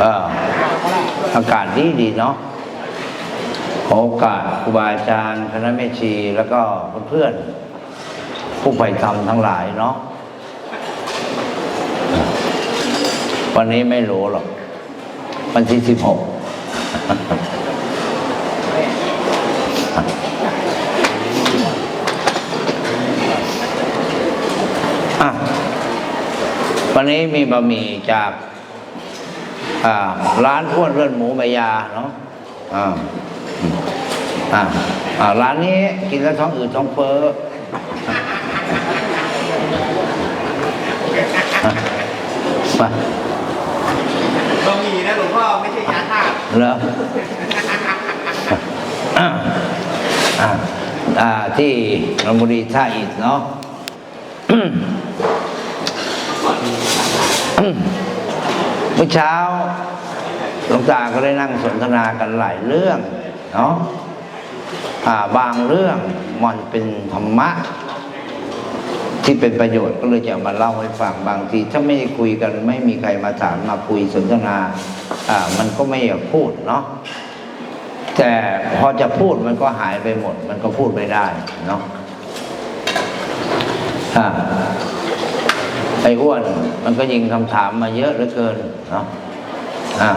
เอออากาศดีดีเนาะขอโอกาสครูบาอาจารย์คณะแม่ชีแล้วก็เพื่อนๆผู้ใฝ่ธรรมทั้งหลายเนาะวันนี้ไม่รู้หรอก วันที่สิบหก วันนี้มีบะหมี่จากร้านอ้วนเลื่อนหมูใบยาเนาะร้านนี้กินแล้วท้องอืดท้องเฟ้อมาบะหมี่นะหลวงพ่อไม่ใช่ยาธาตุเหรออ่าที่นนทบุรีท่าอิฐเนาะ เมื่อเช้าหลวงตาก็ได้นั่งสนทนากันหลายเรื่องเนาะาบางเรื่องมันเป็นธรรมะ ที่เป็นประโยชน์ก็เลยจะมาเล่าให้ฟังบางที ถ้าไม่ได้คุยกันไม่มีใครมาถามมาคุยสนทนาอ่ามันก็ไม่อยากพูดเนาะแต่พอจะพูดมันก็หายไปหมด มันก็พูดไม่ได้เนาะอ่า ไอ้อ้วน มันก็ยิงคำถามมาเยอะเหลือเกินเนาะอ่า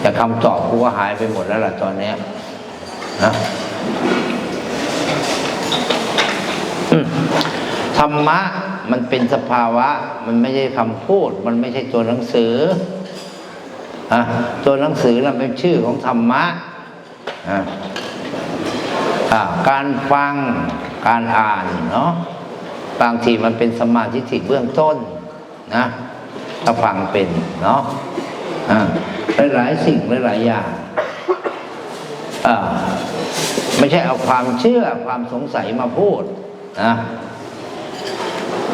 แต่คำตอบกูก็หายไปหมดแล้วล่ะตอนเนี้ยนะธรรมะมันเป็นสภาวะ มันไม่ใช่คำพูด มันไม่ใช่ตัวหนังสืออะตัวหนังสือน่ะเป็นชื่อของธรรมะอะอ่าการฟังการอ่านเนาะ บางทีมันเป็นสมาธิถิเบื้องต้นนะถ้าฟังเป็นเนาะอ่าหลายๆสิ่งหลายๆอย่างอ่าไม่ใช่เอาความเชื่อความสงสัยมาพูดนะ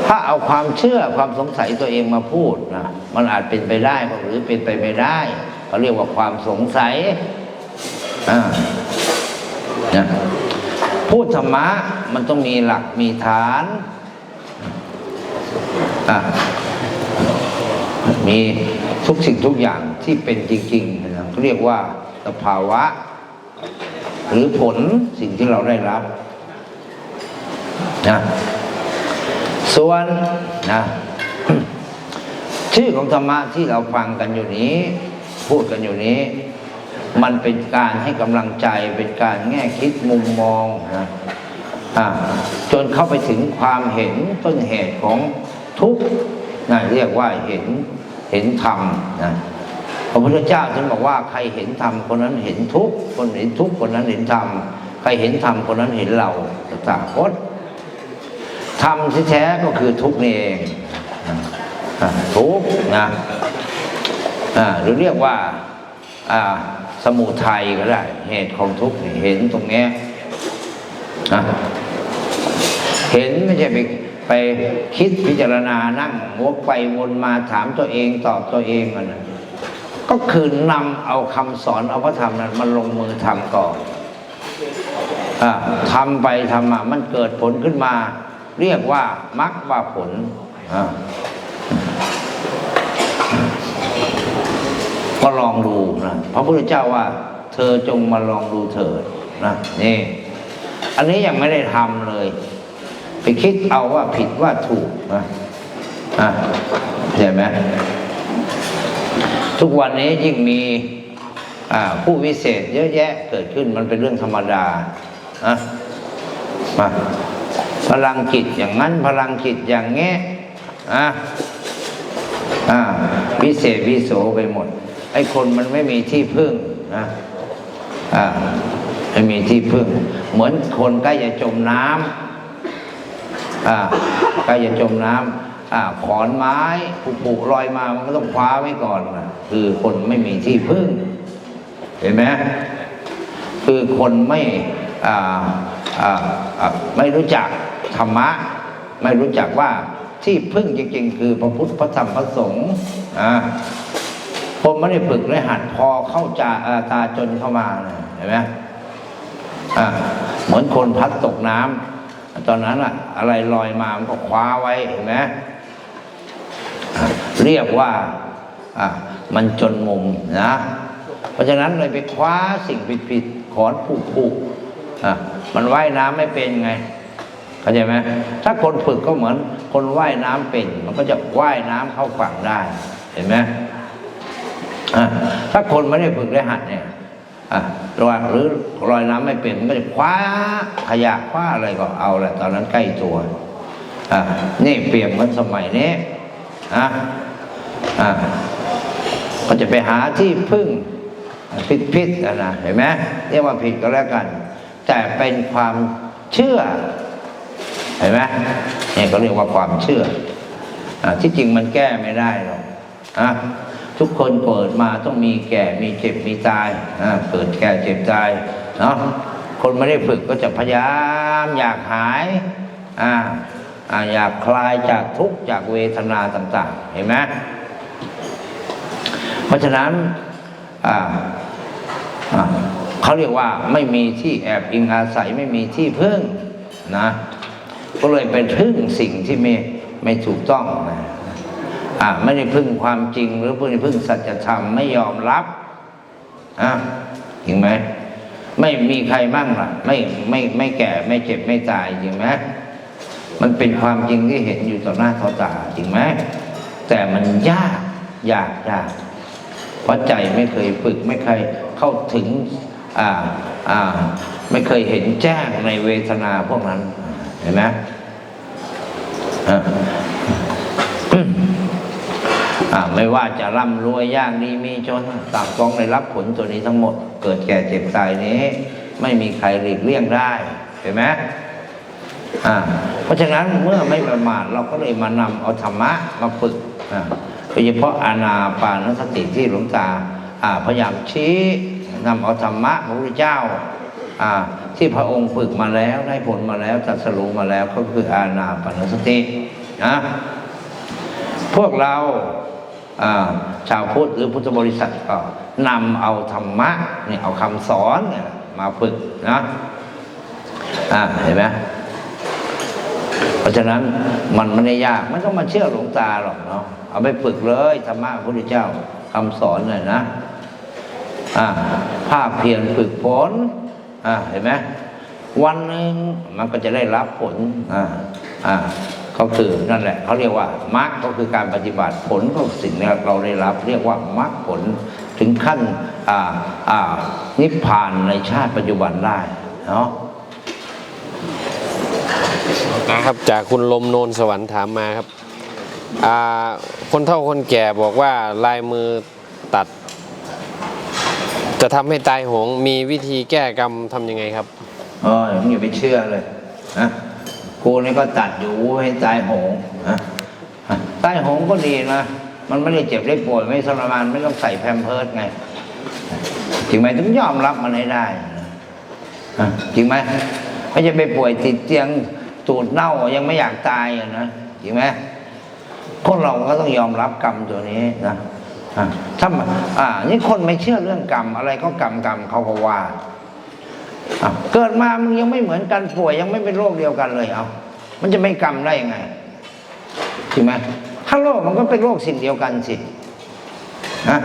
ถ้าเอาความเชื่อความสงสัยตัวเองมาพูดนะมันอาจเป็นไปได้หรือเป็นไปไม่ได้เขาเรียกว่าความสงสัยอ่านะพูดธรรมะมันต้องมีหลักมีฐาน อะมีทุกสิ่งทุกอย่างที่เป็นจริงๆนะเขาเรียกว่าสภาวะ หรือผลสิ่งที่เราได้รับนะส่วนนะชื่อของธรรมะที่เราฟังกันอยู่นี้ พูดกันอยู่นี้ มันเป็นการให้กำลังใจเป็นการแง่คิดมุมมองนะอ่าจนเข้าไปถึงความเห็นต้นเหตุของ ทุกข์นะเรียกว่าเห็นเห็นธรรมนะพระพุทธเจ้าท่านบอกว่าใครเห็นธรรมคนนั้นเห็นทุกข์คนเห็นทุกข์คนนั้นเห็นธรรมใครเห็นธรรมคนนั้นเห็นเราตถาคตธรรมที่แท้ก็คือทุกข์นี่เองทุกข์นะอ่าหรือเรียกว่าอ่าสมุทัยก็ได้ เหตุของทุกข์เห็นตรงนี้นะเห็นไม่ใช่ไป ไปคิดพิจารณานั่งวกไปวนมาถามตัวเองตอบตัวเองมันนะก็คือนำเอาคำสอนเอาพระธรรมนั้นมาลงมือทำก่อนอทำไปทำมามันเกิดผลขึ้นมา เรียกว่ามักว่าผลอ่าก็ลองดูนะพระพุทธเจ้าว่า เธอจงมาลองดูเถิดนะนี่ อันนี้ยังไม่ได้ทำเลย ไปคิดเอาว่าผิดว่าถูกนะอะเห็นไหมทุกวันนี้ยิ่งมีผู้วิเศษเยอะแยะเกิดขึ้นมันเป็นเรื่องธรรมดาอะมาพลังจิตอย่างนั้นพลังจิตอย่างเงี้ยอะอ่าวิเศษวิโสไปหมด ไอ้คนมันไม่มีที่พึ่งนะอ่าไม่มีที่พึ่ง เหมือนคนใกล้จะจมน้ำอ่า ใกล้จะจมน้ำอ่าขอนไม้ผูปุลอยมามันก็ต้องคว้าไว้ก่อนนะคือคนไม่มีที่พึ่ง เห็นไหมคือคนไม่อ่าอ่าไม่รู้จักธรรมะ ไม่รู้จักว่าที่พึ่งจริง ๆ คือพระพุทธพระธรรมพระสงฆ์อ่าผมไม่ได้ฝึกและหัดพอเข้าจาอาตาจนเข้ามานะเห็นไหมอ่าเหมือนคนพัดตกน้ำ ตอนนั้นอะอะไรลอยมามันก็คว้าไว้เห็นไหมเรียกว่าอ่ามันจนมุมนะ เพราะฉะนั้นเลยไปคว้าสิ่งผิดๆขอนผูกๆอะมันว่ายน้ำไม่เป็นไงเข้าใจไหมถ้าคนฝึกก็เหมือนคนว่ายน้ำเป็น มันก็จะว่ายน้ำเข้าฝั่งได้ เห็นไหมอะถ้าคนไม่ได้ฝึกได้หัดเนี่ย ระหว่างหรือลอยน้ำไม่เป็นมันก็จะคว้าขยะคว้าอะไรก็เอาแหละตอนนั้นใกล้ตัวอะนี่เปรียบมือนสมัยนี้อะอะก็จะไปหาที่พึ่งผิดผิดนะนะเห็นไหมเรียกว่าผิดก็แล้วกัน แต่เป็นความเชื่อ เห็นไหมเนี่ยเขาเรียกว่าความเชื่ออที่จริงมันแก้ไม่ได้หรอกอะ ทุกคนเกิดมาต้องมีแก่มีเจ็บมีตายเกิดแก่เจ็บตายเนาะคนไม่ได้ฝึกก็จะพยายามอยากหายอ่าอยากคลายจากทุกข์จากเวทนาต่าง ๆ เห็นไหมเพราะฉะนั้นเขาเรียกว่าไม่มีที่แอบอิงอาศัยไม่มีที่พึ่งนะ ก็เลยเป็นพึ่งสิ่งที่ไม่ไม่ถูกต้องนะ อะไม่ได้พึ่งความจริง หรือไม่ได้พึ่งสัจธรรมไม่ยอมรับอะจริงไหมไม่มีใครมั่งล่ะ ไม่ไม่ไม่แก่ไม่เจ็บไม่ตายจริงไหมมันเป็นความจริงที่เห็นอยู่ต่อหน้าต่อตาจริงไหมแต่มันยากยากยากเพราะใจไม่เคยฝึกไม่เคยเข้าถึงอ่าอ่าไม่เคยเห็นแจ้งในเวทนาพวกนั้นเห็นไหมอ่า ไม่ว่าจะร่ำรวยยากดีมีจนต่างต้องได้รับผลตัวนี้ทั้งหมด เกิดแก่เจ็บตายนี้ ไม่มีใครหลีกเลี่ยงได้เห็นไหมเพราะฉะนั้นเมื่อไม่ประมาทเราก็เลยมานำเอาธรรมะมาฝึกโดยเฉพาะอานาปานสติที่หลวงตาพยายามชี้นำเอาธรรมะพระพุทธเจ้าที่พระองค์ฝึกมาแล้วได้ผลมาแล้วตรัสรู้มาแล้วก็คืออานาปานสตินะพวกเรา ชาวพุทธหรือพุทธบริษัทก็นำเอาธรรมะเนี่ยเอาคำสอนเนี่ยมาฝึกนะอ่าเห็นไหมเพราะฉะนั้นมันไม่ได้ยากไม่ต้องมาเชื่อหลวงตาหรอกเนาะเอาไปฝึกเลยธรรมะพระพุทธเจ้าคำสอนเลยนะอ่าภาคเพียรฝึกฝนอ่าเห็นไหมวันหนึ่งมันก็จะได้รับผลอ่าอ่า ก็คือนั่นแหละเขาเรียกว่ามรรคก็คือการปฏิบัติผลก็สิ่งที่เราได้รับ เรียกว่ามรรคผลถึงขั้นอ่าอ่านิพพานในชาติปัจจุบันได้เนาะนะครับจากคุณลมโนนสวรรค์ถามมาครับอ่าคนเฒ่าคนแก่บอกว่าลายมือตัด จะทำให้ตายโหงมีวิธีแก้กรรมทำยังไงครับเอออย่าไปเชื่อเลยนะ กูนี่ก็ตัดอยู่ให้ตายโหงนะตายโหงก็ดีนะมันไม่ได้เจ็บได้ป่วยไม่ทรมานไม่ต้องใส่แพมเพิร์สไงจริงไหมต้องยอมรับมันให้ได้จริงไหมไม่ใช่ไปป่วยติดเตียงตูดเน่ายังไม่อยากตายอะนะจริงไหมคนเราก็ต้องยอมรับกรรมตัวนี้นะถ้าอ่า นี่คนไม่เชื่อเรื่องกรรม อะไรก็กรรมกรรมเขาก็ว่าเกิดมามึงยังไม่เหมือนกันป่วยยังไม่เป็นโรคเดียวกันเลยเอา มันจะไม่กรรมได้ยังไงใช่ไหมถ้าโรคมันก็เป็นโรคสิ่งเดียวกันสินะ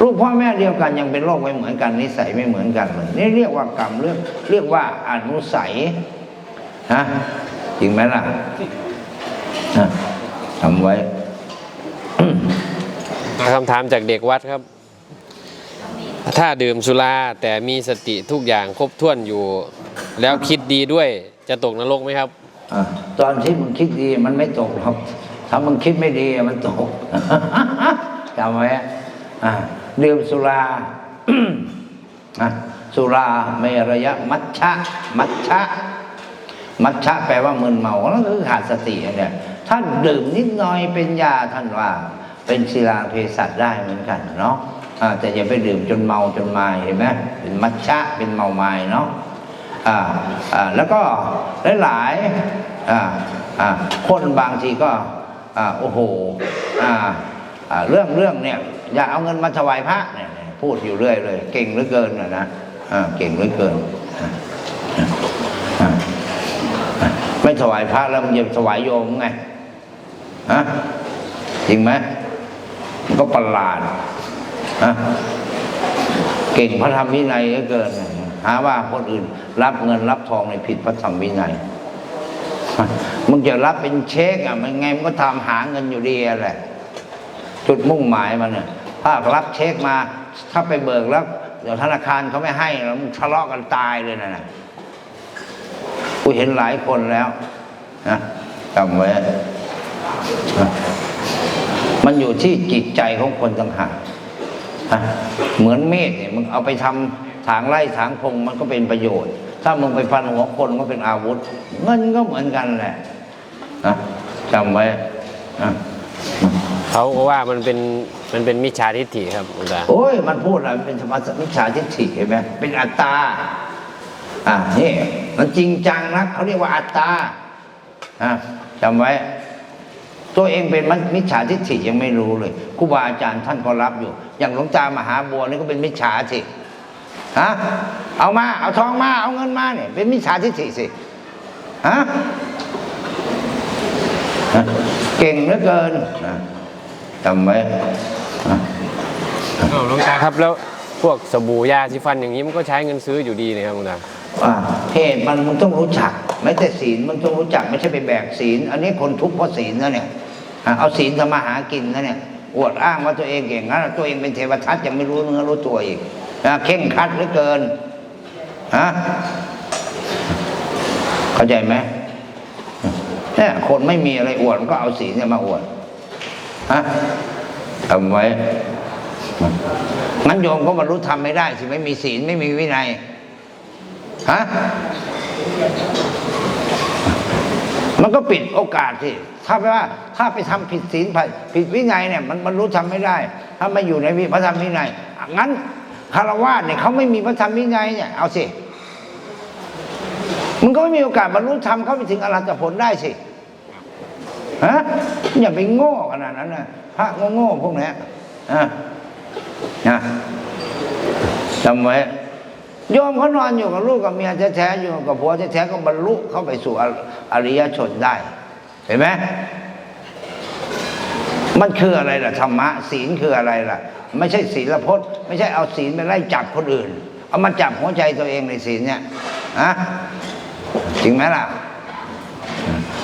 ลูกพ่อแม่เดียวกันยังเป็นโรคไม่เหมือนกันนิสัยไม่เหมือนกันเลยนี่เรียกว่ากรรมเรื่องเรียกว่าอนุสัยนะจริงไหมล่ะทำไว้คำถามจากเด็กวัดครับ ถ้าดื่มสุราแต่มีสติทุกอย่างครบถ้วนอยู่ แล้วคิดดีด้วยจะตกนรกไหมครับ ตอนที่มึงคิดดีมันไม่ตกหรอกถ้ามึงคิดไม่ดีมันตกจำไว้ดื่มสุราสุราเมรยะ มัชชะ มัชชะ มัชชะแปลว่ามึนเมานั่นคือขาดสติเนี่ยท่านดื่มนิดหน่อยเป็นยาท่านว่า เป็นศิลาเพสัชได้เหมือนกันเนาะแต่อย่าไปดื่มจนเมาจนมายเห็นไหมเป็นมัชชะเป็นเมาไมายเนาะ อ่าอ่าแล้วก็หลายๆอ่าอ่าคนบางทีก็อ่าโอ้โหอ่าอ่าเรื่องเรื่องเนี่ยอย่าเอาเงินมาถวายพระเนี่ยพูดอยู่เรื่อยเลยเก่งเหลือเกินนะนะอ่าเก่งเหลือเกินไม่ถวายพระแล้วมึงจะถวายโยมไงฮะจริงไหมมันก็ประหลาดนะเก่งพระธรรมวินัยเหลือเกิน หาว่าคนอื่น รับเงินรับทองในผิดพระธรรมวินัยมึงจะรับเป็นเช็คอะมันไงมันก็ทำหาเงินอยู่ดีอะแหละ จุดมุ่งหมายมันเนี่ยถ้ารับเช็คมา ถ้าไปเบิกแล้วเดี๋ยวธนาคารเขาไม่ให้แล้วมึงทะเลาะกันตายเลยนะนะกูเห็นหลายคนแล้วนะจำไว้มันอยู่ที่จิตใจของคนต่างหากเหมือนเมฆเนี่ยมึงเอาไปทำ ถางไร่ถางพงมันก็เป็นประโยชน์ ถ้ามึงไปฟันหัวคนก็เป็นอาวุธเงินก็เหมือนกันแหละนะจำไว้นะเขาก็ว่ามันเป็นมันเป็นมิจฉาทิฏฐิครับหลวงตาโอ้ยมันพูดอะไรมันเป็นธรรมะมิจฉาทิฏฐิเห็นไหมเป็นอัตตาอ่านี่มันจริงจังนะเขาเรียกว่าอัตตาอ่าจำไว้ ตัวเองเป็นมันมิจฉาทิฏฐิยังไม่รู้เลยครูบาอาจารย์ท่านก็รับอยู่ อย่างหลวงตามหาบัวนี่ก็เป็นมิจฉาทิฏฐิ ฮะเอามา เอาทองมา เอาเงินมาเนี่ยเป็นมิจฉาทิฏฐิสิฮะฮะเก่งเหลือเกินนะจำไว้อะอ้าวหลวงตาครับแล้วพวกสบู่ยาสีฟันอย่างนี้มันก็ใช้เงินซื้ออยู่ดีนะครับหลวงตาว่าเหตุมันมึงต้องรู้จัก ไม่แต่ศีลมึงต้องรู้จักไม่ใช่ไปแบกศีล อันนี้คนทุกข์เพราะศีลนะเนี่ยอะเอาศีลทำมาหากินนะเนี่ยอวดอ้างว่าตัวเองเก่งงั้นตัวเองเป็นเทวทัตยังไม่รู้เนื้อรู้ตัวอีกนะ เข่งคัดเหลือเกินฮะเข้าใจไหมเนี่ยคนไม่มีอะไรอวดมันก็เอาศีเนี่ยมาอวดฮะทำไว้งั้นโยมก็บรรลุธรรมไม่ได้สิไม่มีศีลไม่มีวินัยฮะมันก็ปิดโอกาสสิถ้าไปว่า ถ้าไปทำผิดศีลผิดวินัยเนี่ย มันบรรลุธรรมไม่ได้ ถ้าไม่อยู่ในวิพระธรรมวินัยงั้น คารวะเนี่ยเขาไม่มีพระธรรมวินัยเนี่ยเอาสิมึงก็ไม่มีโอกาสบรรลุธรรมเข้าไปถึงอรหัตผลได้สิฮะอย่าไปโง่ขนาดนั้นนะพระโง่ๆพวกนี้ยอะนะจำไว้โยมเขานอนอยู่กับลูกกับเมียแท้ๆอยู่กับผัวแท้ๆก็บรรลุเข้าไปสู่อริยชนได้ เห็นไหมมันคืออะไรล่ะธรรมะศีลคืออะไรล่ะ ไม่ใช่ศีลพจน์ ไม่ใช่เอาศีลไปไล่จับคนอื่น เอามาจับหัวใจตัวเองในศีลเนี่ยอะจริงไหมล่ะ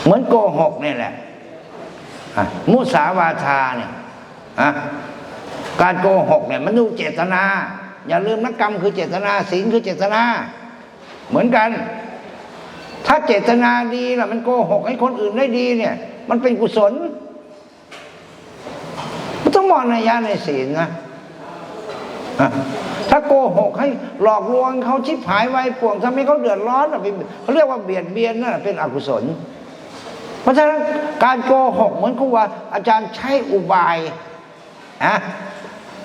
เหมือนโกหกเนี่ยแหละมุสาวาทาเนี่ยการโกหกเนี่ยมันดูเจตนา อย่าลืมนักกรรมคือเจตนาศีลคือเจตนา เหมือนกัน ถ้าเจตนาดีล่ะมันโกหกให้คนอื่นได้ดีเนี่ย มันเป็นกุศล ต้องมองในยะในศีลนะถ้าโกหกให้หลอกลวงเขาชิบหายไว้ป่วงทำให้เขาเดือดร้อนน่ะเป็นเขาเรียกว่าเบียดเบียนนั่นเป็นอกุศล เพราะฉะนั้นการโกหกเหมือนกับว่าอาจารย์ใช้อุบายอะ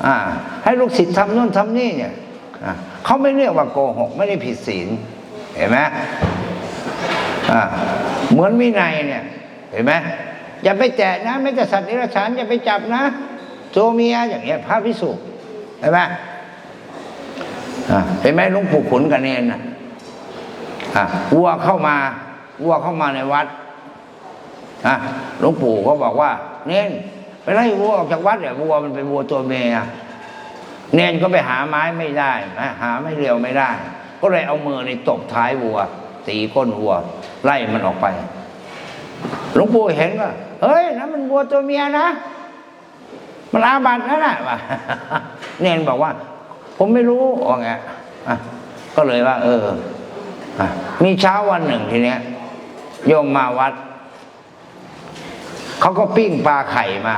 อ่าให้ลูกศิษย์ทำนู่นทำนี่เนี่ยเขาไม่เรียกว่าโกหก ไม่ได้ผิดศีลเห็นไหมอ่าเหมือนวินัยเนี่ย เห็นไหมอย่าไปแตะนะ ไม่แต่สัตว์นิรัจฉานอย่าไปจับนะ ตัวเมียอย่างเงี้ยพระพิสุเห็นไหมอ่าเห็นไหมลุงปู่ขุนกันเนนนะอ่าวัวเข้ามาวัวเข้ามาในวัดอะหลวงปู่ก็บอกว่า เนนไปไล่วัวออกจากวัดเนี่ยวัวมันเป็นวัวตัวเมียเนนก็ไปหาไม้ไม่ได้นะหาไม่เรียวไม่ได้ ก็เลยเอามือในตบท้ายวัว ตีก้นวัว ไล่มันออกไปหลวงปู่เห็นว่าเฮ้ยนั่นมันวัวตัวเมียนะ มันอาบัตินั่นแหละว่ะเนนบอกว่า ผมไม่รู้ว่าไงก็เลยว่า เออมีเช้าวันหนึ่งทีเนี้ยโยมมาวัด เขาก็ปิ้งปลาไข่มา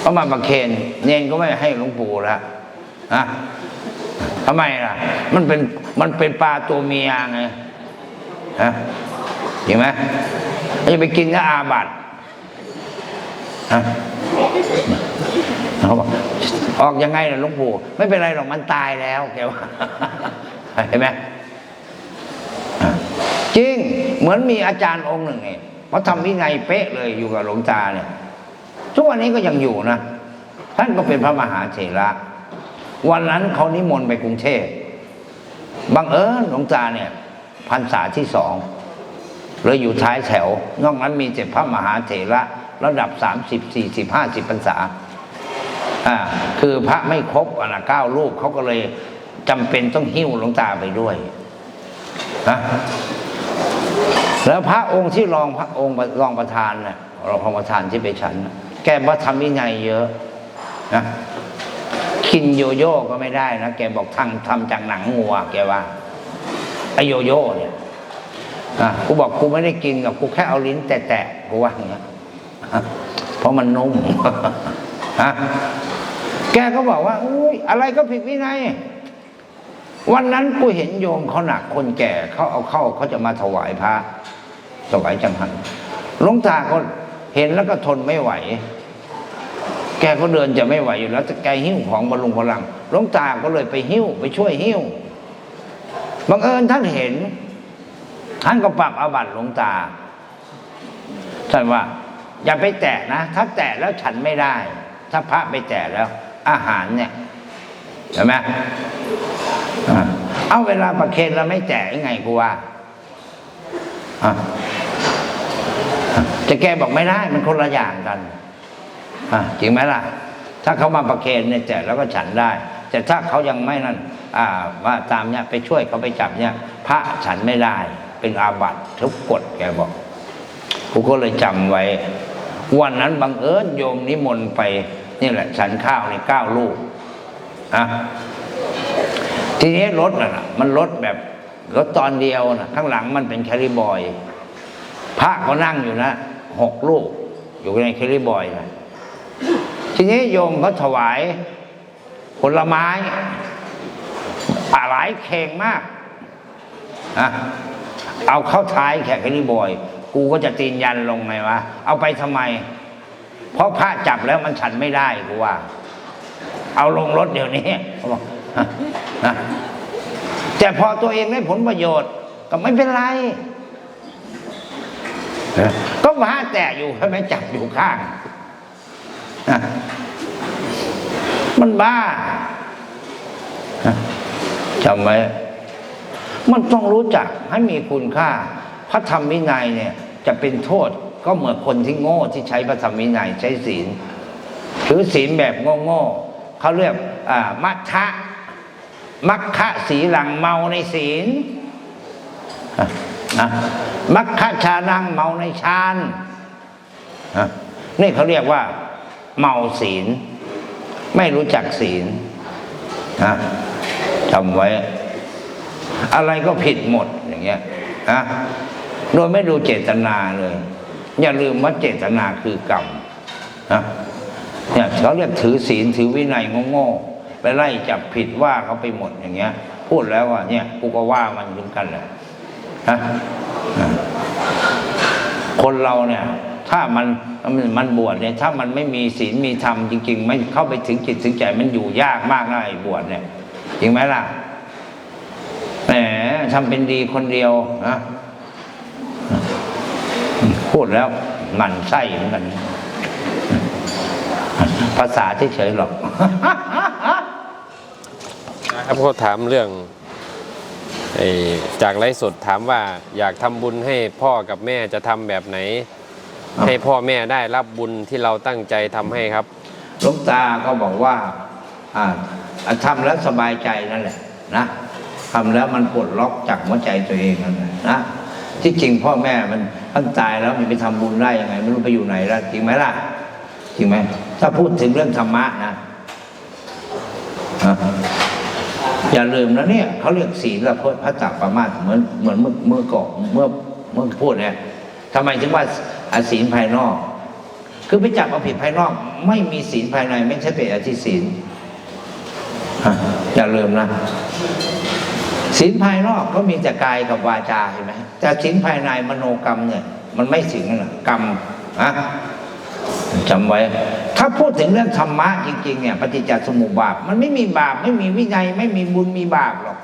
เขามาประเคนเนนก็ไม่ให้หลวงปู่ละนะทำไมล่ะ มันเป็นมันเป็นปลาตัวเมียไงฮะเห็นไหมจะไปกินนะอาบัตฮะ เขาบอกออกยังไงล่ะหลวงปู่ไม่เป็นไรหรอกมันตายแล้วแกว่าเห็นไหมจริงเหมือนมีอาจารย์องค์หนึ่งเนี่ยเขาทำวินัยเป๊ะเลยอยู่กับหลวงตาเนี่ย ทุกวันนี้ก็ยังอยู่นะ ท่านก็เป็นพระมหาเถระวันนั้นเขานิมนต์ไปกรุงเทพบังเอิญหลวงตาเนี่ยพรรษาที่สองเลยอยู่ท้ายแถวนอกนั้นมีแต่พระมหาเถระ ระดับ 30 40 50พรรษาอ่าคือพระไม่ครบอะนะเก้ารูปเขาก็เลยจำเป็นต้องหิ้วหลวงตาไปด้วยนะแล้วพระองค์ที่รองพระองค์รองประธานน่ะรองประธานที่ไปฉันนะแกพระธรรมวินัยเยอะนะกินโยโย่ก็ไม่ได้นะแกบอกทำทำจากหนังงัวแกว่าไอโยโย่เนี่ยอะกูบอกกูไม่ได้กินกับกูแค่เอาลิ้นแตะๆกูว่าอย่างเงี้ย เพราะมันนุ่มฮะแกก็บอกว่าอุ้ยอะไรก็ผิดวินัยวันนั้นกูเห็นโยมเขาหนักคนแก่เขาเอาเข้าเขาจะมาถวายพระถวายจังหันหลวงตาก็เห็นแล้วก็ทนไม่ไหว แกก็เดินจะไม่ไหวอยู่แล้วแต่แกหิ้วของบรรลุงพลังหลวงตาก็เลยไปหิ้วไปช่วยหิ้วบังเอิญท่านเห็น ท่านก็ปรับอาบัติหลวงตาท่านว่า อย่าไปแตะนะ ถ้าแตะแล้วฉันไม่ได้ ถ้าพระไปแตะแล้ว อาหารเนี่ยใช่ไหมเอาเวลาประเคนเราไม่แตะยังไงกูว่าจะแกบอกไม่ได้มันคนละอย่างกันจริงไหมล่ะ ถ้าเขามาประเคนเนี่ยแตะแล้วก็ฉันได้ แต่ถ้าเขายังไม่นั่นว่าตามเนี่ยไปช่วยเขาไปจับเนี่ย พระฉันไม่ได้ เป็นอาบัติทุกกฎแกบอกกูก็เลยจำไว้ วันนั้นบังเอิญโยมนิมนต์ไปนี่แหละฉันข้าวในเก้าลูกอะทีนี้รถน่ะ มันรถแบบรถตอนเดียวนะข้างหลังมันเป็นแคริบอย พระก็นั่งอยู่นะหกลูก อยู่ในแคริบอยนะทีนี้โยมเขาถวายผลไม้อะหลายเคงมากอะเอาเข้าท้ายแขกแคริบอย กูก็จะตีนยันลงไงวะ เอาไปทำไม เพราะพระจับแล้วมันฉันไม่ได้กูว่า เอาลงรถเดี๋ยวนี้เขาบอกแต่พอตัวเองได้ผลประโยชน์ ก็ไม่เป็นไรเออก็มาแตะอยู่ใช่ไหมจับอยู่ข้างนะมันบ้าจำไว้มันต้องรู้จักให้มีคุณค่า พระธรรมวินัยเนี่ย จะเป็นโทษก็เหมือนคนที่โง่ที่ใช้พระธรรมวินัยใช้ศีลถือศีลแบบโง่ๆเขาเรียกมัทะมัคคะสีหลังเมาในศีลนะมัคคะชานังเมาในฌานนี่เขาเรียกว่า เมาศีล ไม่รู้จักศีลนะจำไว้ อะไรก็ผิดหมดอย่างเงี้ยนะ โดยไม่ดูเจตนาเลย อย่าลืมว่าเจตนาคือกรรมนะเนี่ยเขาเรียกถือศีลถือวินัยโง่ๆไปไล่จับผิดว่าเขาไปหมดอย่างเงี้ย พูดแล้วว่าเนี่ยกูก็ว่ามันเหมือนกันแหละนะคนเราเนี่ย ถ้ามันมันมันบวชเนี่ย ถ้ามันไม่มีศีลมีธรรมจริง ๆ ไม่เข้าไปถึงจิตถึงใจมันอยู่ยากมากนะไอ้บวชเนี่ยจริงไหมล่ะแหมทำเป็นดีคนเดียวนะ พูดแล้วหมันไส้เหมือนกัน ภาษาเฉยๆหรอก ครับเขาถามเรื่องไอ้จากไลฟ์สดถามว่าอยากทำบุญให้พ่อกับแม่จะทำแบบไหนครับให้พ่อแม่ได้รับบุญที่เราตั้งใจทำให้ครับหลวงตาก็บอกว่าอ่าอะทำแล้วสบายใจนั่นแหละนะทำแล้วมันปลดล็อกจากหัวใจตัวเองนั่นแหละนะที่จริงพ่อแม่มัน ท่านตายแล้วมันไปทำบุญได้ยังไง ไม่รู้ไปอยู่ไหนแล้วจริงไหมล่ะจริงไหมถ้าพูดถึงเรื่องธรรมะนะอย่าลืมนะเนี่ยเขาเรียกศีลละพระจักประมาทเหมือนเหมือนเมื่อเมื่อก่อนเมื่อเมื่อพูดเนี่ยทำไมถึงว่าอาศีลภายนอก คือไปจับเอาผิดภายนอก ไม่มีศีลภายใน ไม่ใช่เป็นอธิศีลอย่าลืมนะศีลภายนอกก็มีแต่กายกับวาจาเห็นไหม แต่ศีลภายในมโนกรรมเนี่ย มันไม่สิงนั่นแหละกรรมอะจำไว้ ถ้าพูดถึงเรื่องธรรมะจริงๆเนี่ย ปฏิจจสมุปบาทมันไม่มีบาป ไม่มีวินัย ไม่มีบุญมีบาปหรอก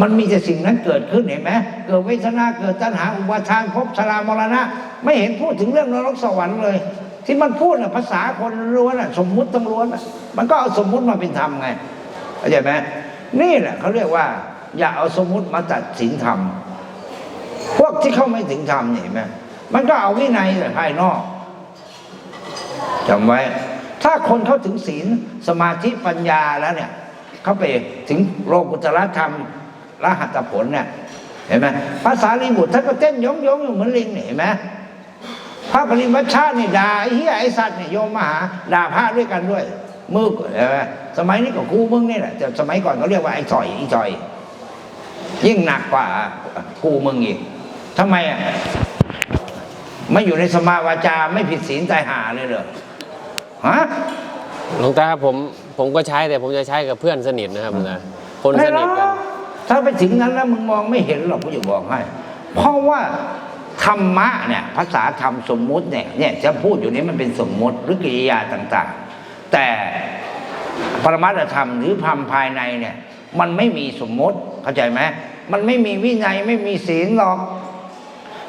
มันมีแต่สิ่งนั้นเกิดขึ้นเห็นไหมเกิดเวทนาเกิดตัณหาอุปาทานภพชรามรณะ ไม่เห็นพูดถึงเรื่องนรกสวรรค์เลย ที่มันพูดน่ะภาษาคนล้วนน่ะ สมมุติต้องล้วนน่ะมันก็เอาสมมุติมาเป็นธรรมไงเข้าใจไหมนี่แหละเขาเรียกว่า อย่าเอาสมมุติมาตัดสินธรรม พวกที่เข้าไม่ถึงธรรมนี่ยเห็นไหมมันก็เอาวินัยแต่ภายนอกจำไว้ ถ้าคนเข้าถึงศีลสมาธิปัญญาแล้วเนี่ย เขาไปถึงโลกุตรธรรมรหัตผลเนี่ยเห็นไหมภาษาลีบุตรท่านก็เต้นยงยงๆอยู่เหมือนลิงเห็นไหมพระปริวัชชาเนี่ยด่าไอ้เหี้ยไอ้สัตว์เนี่ยโยมมาหาด่าพระด้วยกันด้วยมือเห็นไหมสมัยนี้ก็กูมึงนี่แหละแต่สมัยก่อนเขาเรียกว่าไอ้จอยไอ้จอย ยิ่งหนักกว่ากูมึงอีก ทำไมอะไม่อยู่ในสมาวาจาไม่ผิดศีลใจหาเลยเหรอฮะหลวงตาครับผมผมก็ใช้แต่ผมจะใช้กับเพื่อนสนิทนะครับหลวงตาคนสนิทกันถ้าไปถึงนั้นแล้วมึงมองไม่เห็นหรอกกูจะบอกให้ เพราะว่าธรรมะเนี่ยภาษาธรรมสมมุติเนี่ยเนี่ยจะพูดอยู่นี้มันเป็นสมมุติหรือกิริยาต่างๆ แต่ปรมัตถธรรมหรือพรรมภายในเนี่ย มันไม่มีสมมุติเข้าใจไหมมันไม่มีวินัยไม่มีศีลหรอก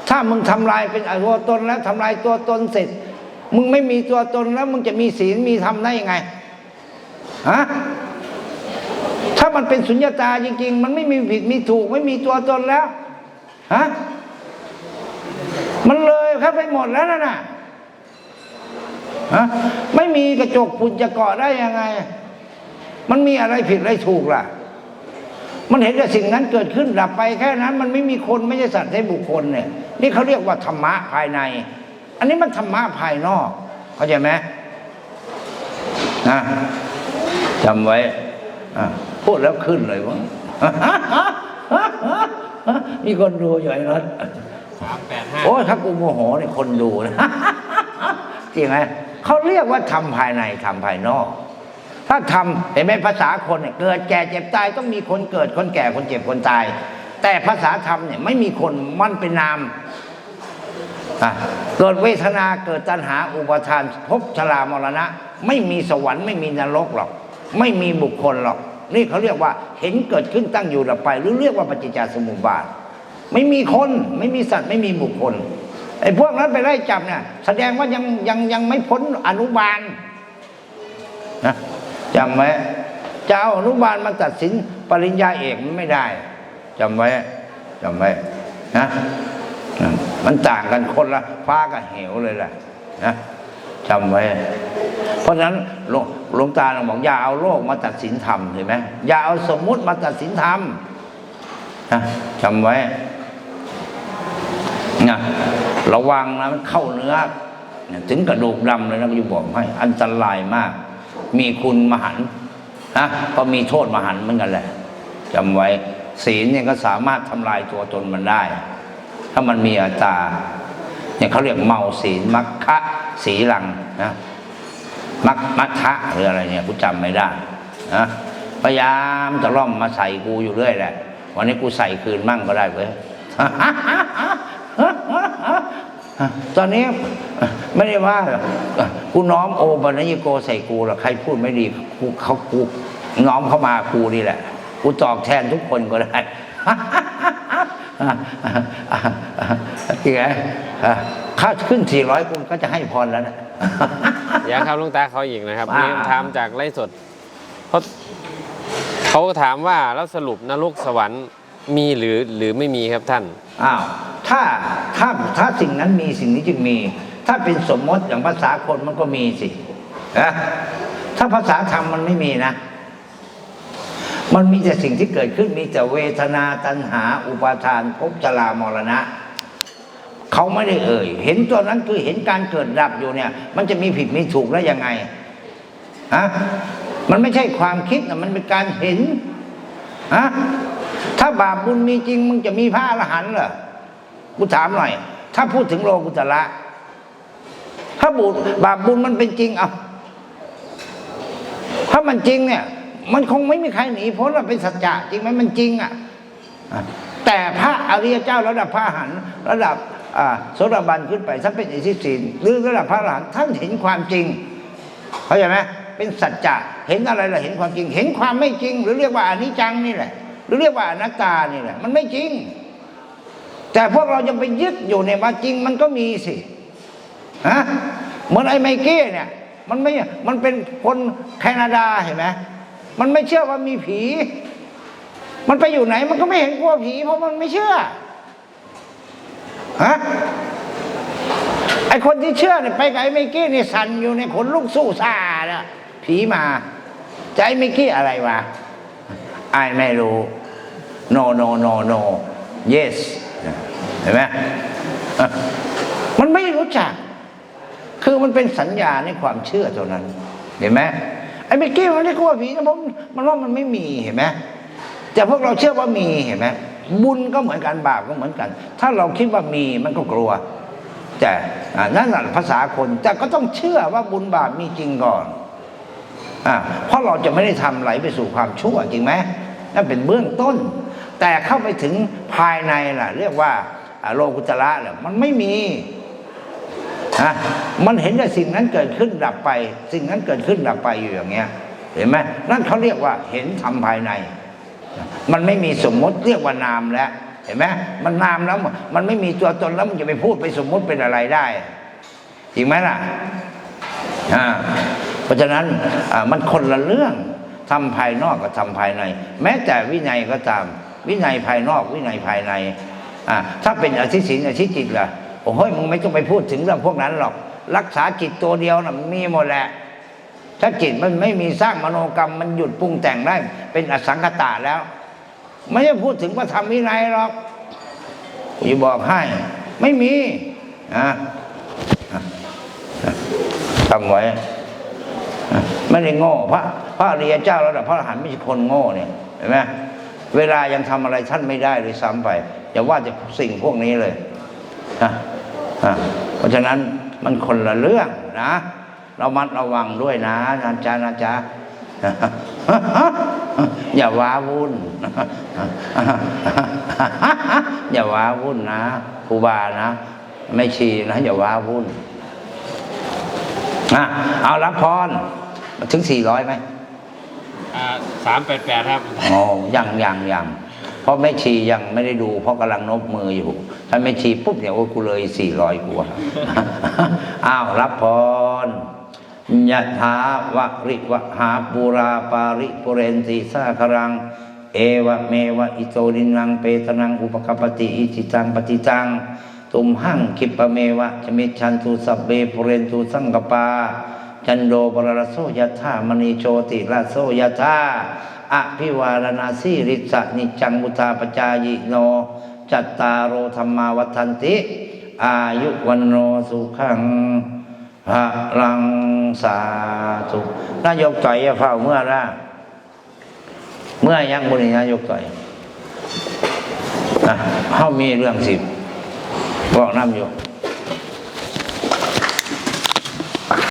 ถ้ามึงทำลายเป็นตัวตนแล้วทำลายตัวตนเสร็จ มึงไม่มีตัวตนแล้ว มึงจะมีศีลมีธรรมได้ยังไงฮะถ้ามันเป็นสุญญตาจริง ๆ มันไม่มีผิดมีถูก ไม่มีตัวตนแล้วฮะมันเลยครับไปหมดแล้วนะ่ะฮะไม่มีกระจกฝุ่นจะเกาะได้ยังไง มันมีอะไรผิดอะไรถูกล่ะ มันเห็นแต่สิ่งนั้นเกิดขึ้นดับไปแค่นั้น มันไม่มีคนไม่ใช่สัตว์ใช่บุคคลเนี่ย นี่เขาเรียกว่าธรรมะภายใน อันนี้มันธรรมะภายนอก เข้าใจไหมนะจำไว้อะพูดแล้วขึ้นเลยวะมีคนดูอยู่ไอ้นัทสามแปดห้าโอ้ยถ้ากูโมโหเนี่ยคนดูนะจริงไหมเขาเรียกว่าทำภายในทำภายนอก ถ้าทำเห็นไหมภาษาคนเนี่ยเกิดแก่เจ็บตายต้องมีคนเกิดคนแก่คนเจ็บคนตาย แต่ภาษาธรรมเนี่ยไม่มีคนมันเป็นนามเกิดเวทนาเกิดตัณหาอุปทานภพชรามรณะ ไม่มีสวรรค์ไม่มีนรกหรอก ไม่มีบุคคลหรอก นี่เขาเรียกว่าเห็นเกิดขึ้นตั้งอยู่ดับไปหรือเรียกว่าปฏิจจสมุปบาท ไม่มีคนไม่มีสัตว์ไม่มีบุคคลไอ้พวกนั้นไปไล่จับเนี่ยแสดงว่ายังยังยังไม่พ้นอนุบาลนะจำไว้จะเอาอนุบาลมาตัดสินปริญญาเอกมันไม่ได้ จำไว้จำไว้นะมันต่างกันคนละฟ้ากับเหวเลยแหละนะจำไว้ เพราะฉะนั้นหลวงหลวงตาบอกอย่าเอาโลกมาตัดสินธรรมเห็นไหมอย่าเอาสมมุติมาตัดสินธรรมนะจำไว้นะระวังนะมันเข้าเนื้อถึงกระดูกดำเลยนะกูจะบอกให้ อันตรายมาก มีคุณมหันนะก็มีโทษมหันเหมือนกันแหละจำไว้ ศีลเนี่ยก็สามารถทำลายตัวตนมันได้ ถ้ามันมีอัตตาเนี่ยเขาเรียกเมาศีลมัคคะสีลังนะมัคมัคคะหรืออะไรเนี่ยกูจำไม่ได้นะพยายามจะล่อมมาใส่กูอยู่เรื่อยแหละ วันนี้กูใส่คืนมั่งก็ได้เว้ยตอนนี้ไม่ได้ว่ากูน้อมโอปัญญโกใส่กูหรอกใครพูดไม่ดีกูเขากูน้อมเข้ามากูนี่แหละ กูตอบแทนทุกคนก็ได้จริงไหมค่าขึ้นสี่ร้อยกูก็จะให้พรแล้วนะอย่าครับหลวงตาเขาอีกนะครับอ่ามีคำถามจากไลฟ์สดเขาเขาถามว่าแล้วสรุปนรกสวรรค์มีหรือหรือไม่มีครับท่านอ้าวถ้าถ้าถ้าสิ่งนั้นมีสิ่งนี้จึงมี ถ้าเป็นสมมติอย่างภาษาคนมันก็มีสินะถ้าภาษาธรรมมันไม่มีนะ มันมีแต่สิ่งที่เกิดขึ้นมีแต่เวทนาตัณหา อุปาทานภพชรามรณะเขาไม่ได้เอ่ย เห็นตัวนั้นคือเห็นการเกิดดับอยู่เนี่ย มันจะมีผิดมีถูกได้ยังไงฮะมันไม่ใช่ความคิดนะมันเป็นการเห็นฮะถ้าบาปบุญมีจริง มึงจะมีพระอรหันต์เหรอกูถามหน่อย ถ้าพูดถึงโลกุตละ ถ้าบุญบาปบุญมันเป็นจริงเอาถ้ามันจริงเนี่ย มันคงไม่มีใครหนีพ้นหรอกเป็นสัจจะจริงไหมมันจริงอะแต่พระอริยเจ้าระดับพระหันระดับอ่าโสดาบันขึ้นไปท่านเป็นอิทธิศีลหรือระดับพระอรหันท่านเห็นความจริงเข้าใจไหมเป็นสัจจะเห็นอะไรล่ะเห็นความจริง เห็นความไม่จริง หรือเรียกว่าอนิจจังนี่แหละ หรือเรียกว่าอนัตตานี่แหละ มันไม่จริง แต่พวกเรายังไปยึดอยู่ในว่าจริงมันก็มีสิฮะเหมือนไอ้ไมเก้เนี่ย มันไม่มันเป็นคนแคนาดาเห็นไหม มันไม่เชื่อว่ามีผี มันไปอยู่ไหนมันก็ไม่เห็นกลัวผี เพราะมันไม่เชื่อฮะไอคนที่เชื่อเนี่ยไปกับไอ้ไมกี้นี่สั่นอยู่ในขนลุกสู้ซาน่ะผีมาใจไอ้ไมกี้อะไรวะไอไม่รู้ no no no no yes เห็นไหมมันไม่รู้จัก คือมันเป็นสัญญาในความเชื่อเท่านั้น เห็นไหม ไอ้เมกกี้มันไม่กลัวผีนะผมมันว่ามันไม่มีเห็นไหมแต่พวกเราเชื่อว่ามีเห็นไหมบุญก็เหมือนกันบาปก็เหมือนกัน ถ้าเราคิดว่ามีมันก็กลัว แต่นั่นแหละภาษาคนแต่ก็ต้องเชื่อว่าบุญบาปมีจริงก่อนอ่าเพราะเราจะไม่ได้ทำไหลไปสู่ความชั่วจริงไหมนั่นเป็นเบื้องต้น แต่เข้าไปถึงภายในล่ะ เรียกว่าอ่าโลกุตระเนี่ยมันไม่มีะมันเห็นแต่สิ่งนั้นเกิดขึ้นดับไป สิ่งนั้นเกิดขึ้นดับไปอยู่อย่างเงี้ย เห็นไหมนั่นเขาเรียกว่าเห็นธรรมภายใน มันไม่มีสมมติเรียกว่านามแล้วเห็นไหมมันนามแล้วมันไม่มีตัวตนแล้วมันจะไปพูดไปสมมติเป็นอะไรได้จริงไหมล่ะอ่าเพราะฉะนั้นมันคนละเรื่องทำภายนอกกับทำภายใน แม้แต่วินัยก็ตาม วินัยภายนอกวินัยภายในอ่าถ้าเป็นอธิศีลอธิจิตล่ะ โอ้ยมึงไม่ต้องไปพูดถึงเรื่องพวกนั้นหรอก รักษาจิตตัวเดียวนะมันมีหมดแหละ ถ้าจิตมันไม่มีสร้างมโนกรรมมันหยุดปรุงแต่งได้ เป็นอสังขตาแล้ว ไม่ได้พูดถึงพระธรรมวินัยหรอกผมจะบอกให้ ไม่มีนะทำไว้ไม่ได้โง่พระพระอริยเจ้าระดับพระอรหันต์ไม่ใช่คนโง่เนี่ยเห็นไหมเวลายังทำอะไรท่านไม่ได้เลยซ้ำไปอย่าว่าจะสิ่งพวกนี้เลยนะอะ เพราะฉะนั้นมันคนละเรื่องนะเรามัดระวังด้วยนะนะจ๊ะนะจ๊ะอย่าว้าวุ่น อย่าว้าวุ่นนะครูบานะ ไม่ชีนะ อย่าว้าวุ่นอะเอารับพรถึงสี่ร้อยไหมสามแปดแปดครับ อ๋อยังยังยัง เพราะแม่ชียังไม่ได้ดูเพราะกำลังนบมืออยู่ ถ้าแม่ชีปุ๊บเดี๋ยวกูเลยสี่ร้อยกูอะอ้าวรับพรยะถาวะริวะหาปูราปาริปุเรนติสาครัง เอวะเมวะอิโตดินังเปตนังอุปกปปติอิจิตังปฏิตังตุมหังคิปะเมวะจมิชันตุสัพเบปุเรนตุสังกปาจันโดปรรโสยถามณีโชติราโสยถา อภิวารณาสีริสะนิจังมุทาปจายโน จัตตารโอธรรมาวัฏันติ อายุวันโนสุขังพลังสาธุนายกต่อยาเฝ้าเมื่อละเมื่อยังบุญนายกต่อยเขามีเรื่องสิบบอกน้ำอยู่